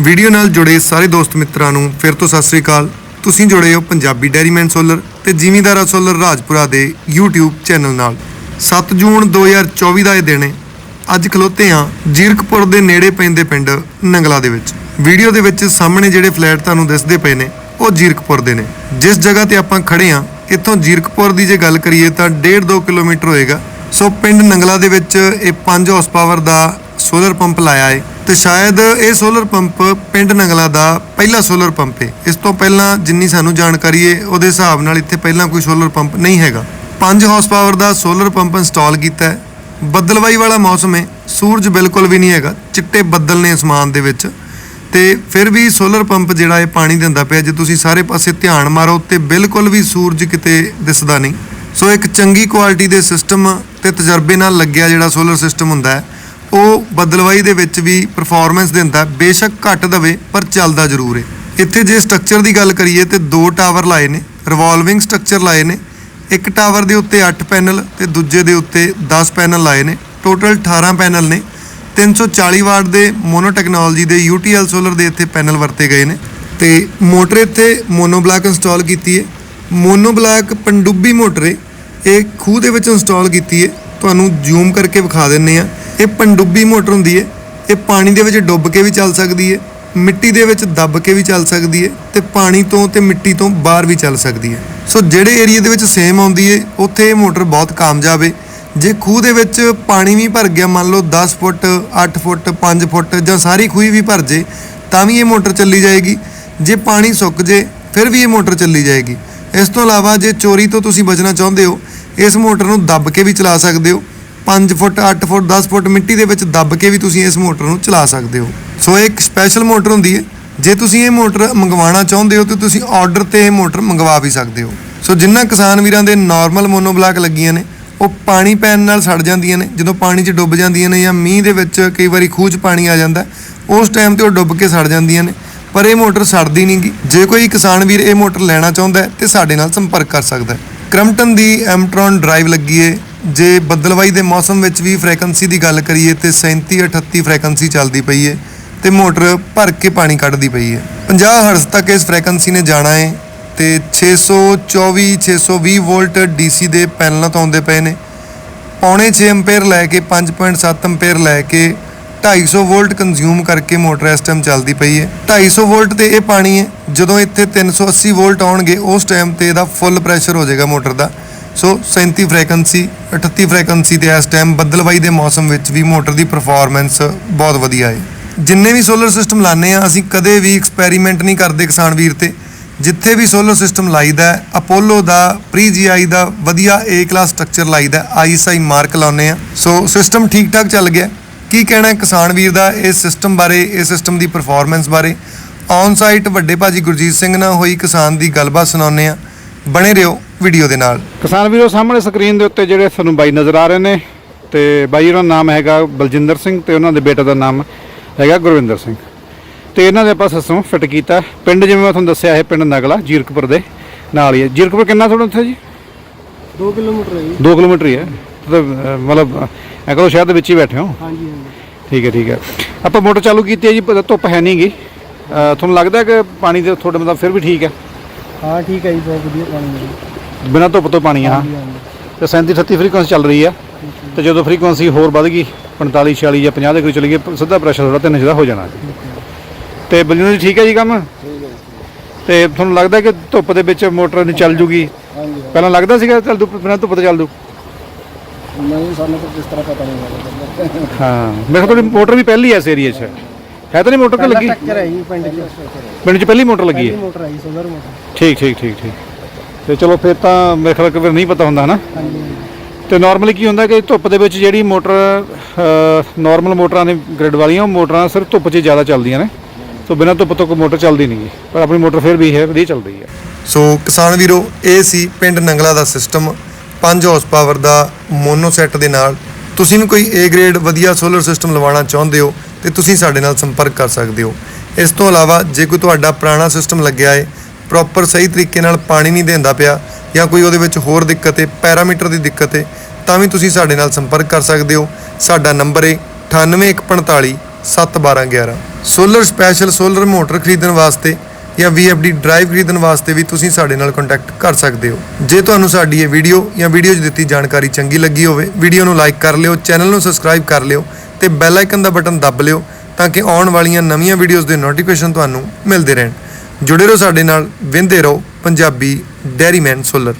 Video ਨਾਲ ਜੁੜੇ ਸਾਰੇ ਦੋਸਤ ਮਿੱਤਰਾਂ ਨੂੰ ਫਿਰ ਤੋਂ ਸਤਿ ਸ੍ਰੀ ਅਕਾਲ। ਤੁਸੀਂ ਜੁੜੇ ਹੋ ਪੰਜਾਬੀ ਡੈਰੀਮੈਨ ਸੋਲਰ ਤੇ ਜ਼ਿਮੀਂਦਾਰਾ ਸੋਲਰ ਰਾਜਪੁਰਾ ਦੇ YouTube ਚੈਨਲ ਨਾਲ। 7 ਜੂਨ 2024 ਦਾ ਇਹ ਦਿਨ ਹੈ। ਅੱਜ ਖਲੋਤੇ ਹਾਂ ਜੀਰਕਪੁਰ ਦੇ ਨੇੜੇ ਪੈਂਦੇ ਪਿੰਡ ਨੰਗਲਾ ਦੇ ਵਿੱਚ। ਵੀਡੀਓ ਦੇ ਵਿੱਚ ਸਾਹਮਣੇ ਜਿਹੜੇ ਫਲੈਟ ਤੁਹਾਨੂੰ ਦਿਸਦੇ ਪਏ ਨੇ, ਉਹ ਜੀਰਕਪੁਰ ਦੇ ਨੇ। ਜਿਸ ਜਗ੍ਹਾ ਤੇ ਆਪਾਂ ਖੜੇ ਹਾਂ, ਇੱਥੋਂ ਜੀਰਕਪੁਰ ਦੀ ਜੇ ਗੱਲ ਕਰੀਏ ਤਾਂ 1.5-2 ਕਿਲੋਮੀਟਰ ਹੋਏਗਾ। ਸੋ ਪਿੰਡ ਨੰਗਲਾ ਦੇ ਵਿੱਚ ਇਹ 5 ਹਾਰਸ ਪਾਵਰ ਦਾ ਸੋਲਰ ਪੰਪ ਲਾਇਆ ਹੈ। ਤੇ ਸ਼ਾਇਦ ਇਹ ਸੋਲਰ ਪੰਪ ਪਿੰਡ ਨੰਗਲਾ ਦਾ ਪਹਿਲਾ ਸੋਲਰ ਪੰਪ ਹੈ ਇਸ ਤੋਂ ਪਹਿਲਾਂ ਜਿੰਨੀ ਸਾਨੂੰ ਜਾਣਕਾਰੀ ਹੈ ਉਹਦੇ ਹਿਸਾਬ ਨਾਲ ਇੱਥੇ ਪਹਿਲਾਂ ਕੋਈ ਸੋਲਰ ਪੰਪ ਨਹੀਂ ਹੈਗਾ। 5 ਹਾਰਸ ਪਾਵਰ ਦਾ ਸੋਲਰ ਪੰਪ ਇੰਸਟਾਲ ਕੀਤਾ ਹੈ। ਬੱਦਲਵਾਈ ਵਾਲਾ ਮੌਸਮ ਹੈ ਸੂਰਜ ਬਿਲਕੁਲ ਵੀ ਨਹੀਂ ਹੈਗਾ। ਚਿੱਟੇ ਬੱਦਲ ਨੇ ਅਸਮਾਨ ਦੇ ਵਿੱਚ। ਤੇ ਫਿਰ ਵੀ ਸੋਲਰ ਪੰਪ ਜਿਹੜਾ ਇਹ ਪਾਣੀ ਦਿੰਦਾ ਪਿਆ, ਜੇ ਤੁਸੀਂ ਸਾਰੇ ਪਾਸੇ ਧਿਆਨ ਮਾਰੋ ਤੇ ਬਿਲਕੁਲ ਵੀ ਸੂਰਜ ਕਿਤੇ ਦਿਸਦਾ ਨਹੀਂ। ਸੋ ਇੱਕ ਚੰਗੀ ਕੁਆਲਿਟੀ ਦੇ ਸਿਸਟਮ ਤੇ ਤਜਰਬੇ ਨਾਲ ਲੱਗਿਆ ਜਿਹੜਾ ਸੋਲਰ ਸਿਸਟਮ ਹੁੰਦਾ ਹੈ। ਉਹ ਬਦਲਵਾਈ ਦੇ ਵਿੱਚ ਵੀ ਪਰਫਾਰਮੈਂਸ ਦਿੰਦਾ, ਬੇਸ਼ੱਕ ਘੱਟ ਦਵੇ, ਪਰ ਚੱਲਦਾ ਜ਼ਰੂਰ ਹੈ ਇੱਥੇ ਜੇ ਸਟਰਕਚਰ ਦੀ ਗੱਲ ਕਰੀਏ ਤੇ ਦੋ ਟਾਵਰ ਲਾਏ ਨੇ ਰਿਵੋਲਵਿੰਗ ਸਟਰਕਚਰ ਲਾਏ ਨੇ, ਇੱਕ ਟਾਵਰ ਦੇ ਉੱਤੇ 8 ਪੈਨਲ ਤੇ ਦੂਜੇ ਦੇ ਉੱਤੇ 10 ਪੈਨਲ ਲਾਏ ਨੇ ਟੋਟਲ 18 ਪੈਨਲ ਨੇ। 340 ਵਾਟ ਦੇ ਮੋਨੋ ਟੈਕਨੋਲੋਜੀ ਦੇ UTL ਸੋਲਰ ਦੇ ਇੱਥੇ ਪੈਨਲ ਵਰਤੇ ਗਏ ਨੇ। ਤੇ ਮੋਟਰ ਇੱਥੇ ਮੋਨੋ ਬਲਾਕ ਇੰਸਟਾਲ ਕੀਤੀ ਹੈ ਮੋਨੋ ਬਲਾਕ ਪੰਡੁੱਬੀ ਮੋਟਰ ਇਹ ਖੂਹ ਦੇ ਵਿੱਚ ਇੰਸਟਾਲ ਕੀਤੀ ਹੈ ਤੁਹਾਨੂੰ ਜ਼ੂਮ ਕਰਕੇ ਵਿਖਾ ਦਿੰਨੇ ਆ ਇਹ ਪੰਡੁੱਬੀ ਮੋਟਰ ਹੁੰਦੀ ਹੈ ਇਹ ਪਾਣੀ ਦੇ ਵਿੱਚ ਡੁੱਬ ਕੇ ਵੀ ਚੱਲ ਸਕਦੀ ਹੈ ਮਿੱਟੀ ਦੇ ਵਿੱਚ ਦੱਬ ਕੇ ਵੀ ਚੱਲ ਸਕਦੀ ਹੈ ਤੇ ਪਾਣੀ ਤੋਂ ਤੇ ਮਿੱਟੀ ਤੋਂ ਬਾਹਰ ਵੀ ਚੱਲ ਸਕਦੀ ਹੈ ਸੋ ਜਿਹੜੇ ਏਰੀਆ ਦੇ ਵਿੱਚ ਸੇਮ ਆਉਂਦੀ ਹੈ ਉੱਥੇ ਇਹ ਮੋਟਰ ਬਹੁਤ ਕਾਮਯਾਬ ਹੈ ਜੇ ਖੂਹ ਦੇ ਵਿੱਚ ਪਾਣੀ ਵੀ ਭਰ ਗਿਆ, ਮੰਨ ਲਓ 10 ਫੁੱਟ 8 ਫੁੱਟ 5 ਫੁੱਟ ਜਾਂ ਸਾਰੀ ਖੂਹੀ ਵੀ ਭਰ ਜੇ, ਤਾਂ ਵੀ ਇਹ ਮੋਟਰ ਚੱਲੀ ਜਾਏਗੀ। ਜੇ ਪਾਣੀ ਸੁੱਕ ਜੇ, ਫਿਰ ਵੀ ਇਹ ਮੋਟਰ ਚੱਲੀ ਜਾਏਗੀ। ਇਸ ਤੋਂ ਇਲਾਵਾ ਜੇ ਚੋਰੀ ਤੋਂ ਤੁਸੀਂ ਬਚਣਾ ਚਾਹੁੰਦੇ ਹੋ, ਇਸ ਮੋਟਰ ਨੂੰ ਦੱਬ ਕੇ ਵੀ ਚਲਾ ਸਕਦੇ ਹੋ। 5 ਫੁੱਟ 8 ਫੁੱਟ 10 ਫੁੱਟ ਮਿੱਟੀ ਦੇ ਵਿੱਚ ਦੱਬ ਕੇ ਵੀ ਤੁਸੀਂ ਇਸ ਮੋਟਰ ਨੂੰ ਚਲਾ ਸਕਦੇ ਹੋ। ਸੋ ਇਹ ਇੱਕ ਸਪੈਸ਼ਲ ਮੋਟਰ ਹੁੰਦੀ ਹੈ। ਜੇ ਤੁਸੀਂ ਇਹ ਮੋਟਰ ਮੰਗਵਾਉਣਾ ਚਾਹੁੰਦੇ ਹੋ, ਤੇ ਤੁਸੀਂ ਆਰਡਰ ਤੇ ਇਹ ਮੋਟਰ ਮੰਗਵਾ ਵੀ ਸਕਦੇ ਹੋ। ਸੋ ਜਿਨ੍ਹਾਂ ਕਿਸਾਨ ਵੀਰਾਂ ਦੇ ਨਾਰਮਲ ਮੋਨੋਬਲਾਕ ਲੱਗੀਆਂ ਨੇ, ਉਹ ਪਾਣੀ ਪੈਣ ਨਾਲ ਸੜ ਜਾਂਦੀਆਂ ਨੇ। ਜਦੋਂ ਪਾਣੀ 'ਚ ਡੁੱਬ ਜਾਂਦੀਆਂ ਨੇ ਜਾਂ ਮੀਂਹ ਦੇ ਵਿੱਚ ਕਈ ਵਾਰੀ ਖੂਹ 'ਚ ਪਾਣੀ ਆ ਜਾਂਦਾ, ਉਸ ਟਾਈਮ ਤੇ ਉਹ ਡੁੱਬ ਕੇ ਸੜ ਜਾਂਦੀਆਂ ਨੇ। ਪਰ ਇਹ ਮੋਟਰ ਸੜਦੀ ਨਹੀਂਗੀ ਜੇ ਕੋਈ ਕਿਸਾਨ ਵੀਰ ਇਹ ਮੋਟਰ ਲੈਣਾ ਚਾਹੁੰਦਾ ਹੈ, ਤੇ ਸਾਡੇ ਨਾਲ ਸੰਪਰਕ ਕਰ ਸਕਦਾ ਹੈ। ਕ੍ਰਮਟਨ ਦੀ ਐਮਟ੍ਰੋਨ ਡਰਾਈਵ ਲੱਗੀ ਏ। ਜੇ ਬੱਦਲਵਾਈ ਦੇ ਮੌਸਮ ਵਿੱਚ ਵੀ ਫ੍ਰੀਕਵੈਂਸੀ ਦੀ ਗੱਲ ਕਰੀਏ ਤੇ 37 38 ਫ੍ਰੀਕਵੈਂਸੀ ਚੱਲਦੀ ਪਈ ਏ ਤੇ ਮੋਟਰ ਭਰ ਕੇ ਪਾਣੀ ਕੱਢਦੀ ਪਈ ਏ 50 ਹਰਜ਼ ਤੱਕ ਇਸ ਫ੍ਰੀਕਵੈਂਸੀ ਨੇ ਜਾਣਾ ਏ ਤੇ 624 620 ਵੋਲਟ DC ਦੇ ਪੈਨਲਾਂ ਤੋਂ ਆਉਂਦੇ ਪਏ ਨੇ। ਪੌਣੇ 6 ਐਂਪੀਅਰ ਲੈ ਕੇ 5.7 ਐਂਪੀਅਰ ਲੈ ਕੇ 250 ਵੋਲਟ ਕੰਜ਼ਿਊਮ ਕਰਕੇ ਮੋਟਰ ਇਸ ਟਾਈਮ ਚੱਲਦੀ ਪਈ ਹੈ। 250 ਵੋਲਟ ਤੇ ਇਹ ਪਾਣੀ ਹੈ, ਜਦੋਂ ਇੱਥੇ 380 ਵੋਲਟ ਆਉਣਗੇ, ਉਸ ਟਾਈਮ ਤੇ ਇਹਦਾ ਫੁੱਲ ਪ੍ਰੈਸ਼ਰ ਹੋ ਜਾਏਗਾ ਮੋਟਰ ਦਾ। ਸੋ 37 ਫ੍ਰੀਕਵੈਂਸੀ 38 ਫ੍ਰੀਕਵੈਂਸੀ ਤੇ ਇਸ ਟਾਈਮ ਬੱਦਲਵਾਈ ਦੇ ਮੌਸਮ ਵਿੱਚ ਵੀ ਮੋਟਰ ਦੀ ਪਰਫਾਰਮੈਂਸ ਬਹੁਤ ਵਧੀਆ ਹੈ। ਜਿੰਨੇ ਵੀ ਸੋਲਰ ਸਿਸਟਮ ਲਾਣੇ ਆ ਅਸੀਂ ਕਦੇ ਵੀ ਐਕਸਪੈਰੀਮੈਂਟ ਨਹੀਂ ਕਰਦੇ ਕਿਸਾਨ ਵੀਰ ਤੇ। ਜਿੱਥੇ ਵੀ ਸੋਲਰ ਸਿਸਟਮ ਲਾਈਦਾ ਹੈ, ਅਪੋਲੋ ਦਾ ਪ੍ਰੀ ਜੀਆਈ ਦਾ ਵਧੀਆ ਏ ਕਲਾਸ ਸਟਰਕਚਰ ਲਾਈਦਾ ਆਈਐਸਆਈ ਮਾਰਕ ਲਾਉਨੇ ਆ ਸੋ ਸਿਸਟਮ ਠੀਕ ਠਾਕ ਚੱਲ ਗਿਆ ਕੀ ਕਹਿਣਾ ਕਿਸਾਨ ਵੀਰ ਦਾ ਇਸ ਸਿਸਟਮ ਬਾਰੇ ਇਸ ਸਿਸਟਮ ਦੀ ਪਰਫਾਰਮੈਂਸ ਬਾਰੇ? ਔਨ ਸਾਈਟ ਵੱਡੇ ਭਾਜੀ ਗੁਰਜੀਤ ਸਿੰਘ ਨਾਲ ਹੋਈ ਕਿਸਾਨ ਦੀ ਗੱਲਬਾਤ ਸੁਣਾਉਂਦੇ ਆ ਬਣੇ ਰਹੋ। ਵੀਡੀਓ ਦੇ ਨਾਲ। ਕਿਸਾਨ ਵੀਰੋ ਸਾਹਮਣੇ ਸਕਰੀਨ ਦੇ ਉੱਤੇ ਜਿਹੜੇ ਤੁਹਾਨੂੰ ਬਾਈ ਨਜ਼ਰ ਆ ਰਹੇ ਨੇ ਤੇ ਬਾਈ ਉਹਨਾਂ ਦਾ ਨਾਮ ਹੈਗਾ ਬਲਜਿੰਦਰ ਸਿੰਘ ਤੇ ਉਹਨਾਂ ਦੇ ਬੇਟੇ ਦਾ ਨਾਮ ਹੈਗਾ ਗੁਰਵਿੰਦਰ ਸਿੰਘ। ਤੇ ਇਹਨਾਂ ਦੇ ਆਪਾਂ ਸਿਸਟਮ ਫਿੱਟ ਕੀਤਾ। ਪਿੰਡ ਜਿਵੇਂ ਮੈਂ ਤੁਹਾਨੂੰ ਦੱਸਿਆ ਇਹ ਪਿੰਡ ਨਗਲਾ ਜੀਰਕਪੁਰ ਦੇ ਨਾਲ ਹੀ ਹੈ। ਜੀਰਕਪੁਰ ਕਿੰਨਾ ਤੁਹਾਡਾ ਉੱਥੇ ਜੀ? 2 ਕਿਲੋਮੀਟਰ ਹੈ ਜੀ। 2 ਕਿਲੋਮੀਟਰ ਹੀ ਹੈ। ਤਾਂ ਅਹ, ਮਤਲਬ ਐ ਕਰੋ ਸ਼ਹਿਰ ਦੇ ਵਿੱਚ ਹੀ ਬੈਠੇ ਹੋ। ਹਾਂਜੀ ਹਾਂਜੀ। ਠੀਕ ਹੈ ਠੀਕ ਹੈ। ਆਪਾਂ ਮੋਟਰ ਚਾਲੂ ਕੀਤੀ ਹੈ ਜੀ ਪਰ ਧੁੱਪ ਹੈ ਨਹੀਂਗੀ ਤੁਹਾਨੂੰ ਲੱਗਦਾ ਕਿ ਪਾਣੀ ਦੇ ਤੁਹਾਡੇ ਮਤਲਬ ਫਿਰ ਵੀ ਠੀਕ ਹੈ? ਹਾਂ ਠੀਕ ਹੈ ਜੀ ਬਹੁਤ ਵਧੀਆ ਪਾਣੀ ਹੈ ਬਿਨਾਂ ਧੁੱਪ ਤੋਂ ਪਾਣੀ ਆ। ਤੇ 37 38 ਫ੍ਰੀਕੁਐਂਸੀ ਚੱਲ ਰਹੀ ਆ। ਤੇ ਜਦੋਂ ਫ੍ਰੀਕੁਐਂਸੀ ਹੋਰ ਵੱਧ ਗਈ 45 46 ਜਾਂ 50 ਦੇ ਕਰੀਬ ਚਲੀ ਗਈ ਸਿੱਧਾ ਪ੍ਰੈਸ਼ਰ ਥੋੜਾ ਤਿੰਨ ਦਾ ਹੋ ਜਾਣਾ ਤੇ ਬਲਜਿੰਦਰ ਜੀ ਠੀਕ ਹੈ ਜੀ ਕੰਮ? ਤੇ ਤੁਹਾਨੂੰ ਲੱਗਦਾ ਕਿ ਧੁੱਪ ਦੇ ਵਿੱਚ ਮੋਟਰ ਨਹੀਂ ਚੱਲ ਜੂਗੀ? ਪਹਿਲਾਂ ਲੱਗਦਾ ਸੀਗਾ ਚੱਲ ਧੁੱਪ ਬਿਨਾਂ ਧੁੱਪ ਤੇ ਚੱਲ ਦੂ ਨਹੀਂ ਸਾਨੂੰ ਤਾਂ ਕਿਸ ਤਰ੍ਹਾਂ ਪਤਾ ਨਹੀਂ ਹਾਂ ਮੇਰੇ ਕੋਲ ਮੋਟਰ ਵੀ ਪਹਿਲੀ ਐ ਇਸ ਏਰੀਆ 'ਚ। ਹੈ ਤਾਂ ਨਹੀਂ ਮੋਟਰ ਕਿ ਲੱਗੀ? ਪਿੰਡ 'ਚ। ਪਹਿਲੀ ਮੋਟਰ ਲੱਗੀ ਹੈ? ਮੋਟਰ ਆਈ ਸੋਲਰ ਮੋਟਰ। ਠੀਕ ਠੀਕ ਠੀਕ ਠੀਕ। ਤੇ ਚਲੋ ਫਿਰ ਤਾਂ ਮੇਰੇ ਖਿਆਲ ਕਿ ਫਿਰ ਨਹੀਂ ਪਤਾ ਹੁੰਦਾ ਹਨਾ। ਹਾਂਜੀ। ਤੇ ਨਾਰਮਲੀ ਕੀ ਹੁੰਦਾ ਕਿ ਧੁੱਪ ਦੇ ਵਿੱਚ ਜਿਹੜੀ ਮੋਟਰ ਨਾਰਮਲ ਮੋਟਰਾਂ ਨੇ ਗ੍ਰਿਡ ਵਾਲੀਆਂ ਉਹ ਮੋਟਰਾਂ ਸਿਰਫ ਧੁੱਪ 'ਚ ਹੀ ਜ਼ਿਆਦਾ ਚੱਲਦੀਆਂ ਨੇ। ਸੋ ਬਿਨਾਂ ਧੁੱਪ ਤੋਂ ਕੋਈ ਮੋਟਰ ਚੱਲਦੀ ਨਹੀਂ ਪਰ ਆਪਣੀ ਮੋਟਰ ਫਿਰ ਵੀ ਹੈ ਵਧੀਆ ਚੱਲਦੀ ਹੈ ਸੋ ਕਿਸਾਨ ਵੀਰੋ ਇਹ ਸੀ ਪਿੰਡ ਨੰਗਲਾ ਦਾ ਸਿਸਟਮ 5 ਹਾਰਸ ਪਾਵਰ ਦਾ ਮੋਨੋ ਸੈੱਟ ਦੇ ਨਾਲ। ਤੁਸੀਂ ਵੀ ਕੋਈ A ਗ੍ਰੇਡ ਵਧੀਆ ਸੋਲਰ ਸਿਸਟਮ ਲਵਾਉਣਾ ਚਾਹੁੰਦੇ ਹੋ ਤੇ ਤੁਸੀਂ ਸਾਡੇ ਨਾਲ ਸੰਪਰਕ ਕਰ ਸਕਦੇ ਹੋ। ਇਸ ਤੋਂ ਇਲਾਵਾ ਜੇ ਕੋਈ ਤੁਹਾਡਾ ਪੁਰਾਣਾ ਸਿਸਟਮ ਲੱਗਿਆ ਹੈ ਪ੍ਰੋਪਰ ਸਹੀ ਤਰੀਕੇ ਨਾਲ ਪਾਣੀ ਨਹੀਂ ਦਿੰਦਾ ਪਿਆ ਜਾਂ ਕੋਈ ਉਹਦੇ ਵਿੱਚ ਹੋਰ ਦਿੱਕਤ ਹੈ, ਪੈਰਾਮੀਟਰ ਦੀ ਦਿੱਕਤ ਹੈ, ਤਾਂ ਵੀ ਤੁਸੀਂ ਸਾਡੇ ਨਾਲ ਸੰਪਰਕ ਕਰ ਸਕਦੇ ਹੋ। ਸਾਡਾ ਨੰਬਰ ਹੈ 98145 71211 ਸੋਲਰ ਸਪੈਸ਼ਲ ਸੋਲਰ ਮੋਟਰ ਖਰੀਦਣ ਵਾਸਤੇ ਜਾਂ VFD ਡਰਾਈਵ ਖਰੀਦਣ ਵਾਸਤੇ ਵੀ ਤੁਸੀਂ ਸਾਡੇ ਨਾਲ ਕੰਟੈਕਟ ਕਰ ਸਕਦੇ ਹੋ। ਜੇ ਤੁਹਾਨੂੰ ਸਾਡੀ ਇਹ ਵੀਡੀਓ ਜਾਂ ਵੀਡੀਓ 'ਚ ਦਿੱਤੀ ਜਾਣਕਾਰੀ ਚੰਗੀ ਲੱਗੀ ਹੋਵੇ ਵੀਡੀਓ ਨੂੰ ਲਾਈਕ ਕਰ ਲਿਓ ਚੈਨਲ ਨੂੰ ਸਬਸਕ੍ਰਾਈਬ ਕਰ ਲਿਓ ਤੇ ਬੈਲ ਆਈਕਨ ਦਾ ਬਟਨ ਦੱਬ ਲਿਓ ਤਾਂ ਕਿ ਆਉਣ ਵਾਲੀਆਂ ਨਵੀਆਂ ਵੀਡੀਓਜ਼ ਦੇ ਨੋਟੀਫਿਕੇਸ਼ਨ ਤੁਹਾਨੂੰ ਮਿਲਦੇ ਰਹਿਣ। ਜੁੜੇ ਰਹੋ ਸਾਡੇ ਨਾਲ ਵਿੰਦੇ ਰਹੋ ਪੰਜਾਬੀ ਡੈਰੀਮੈਨ ਸੋਲਰ।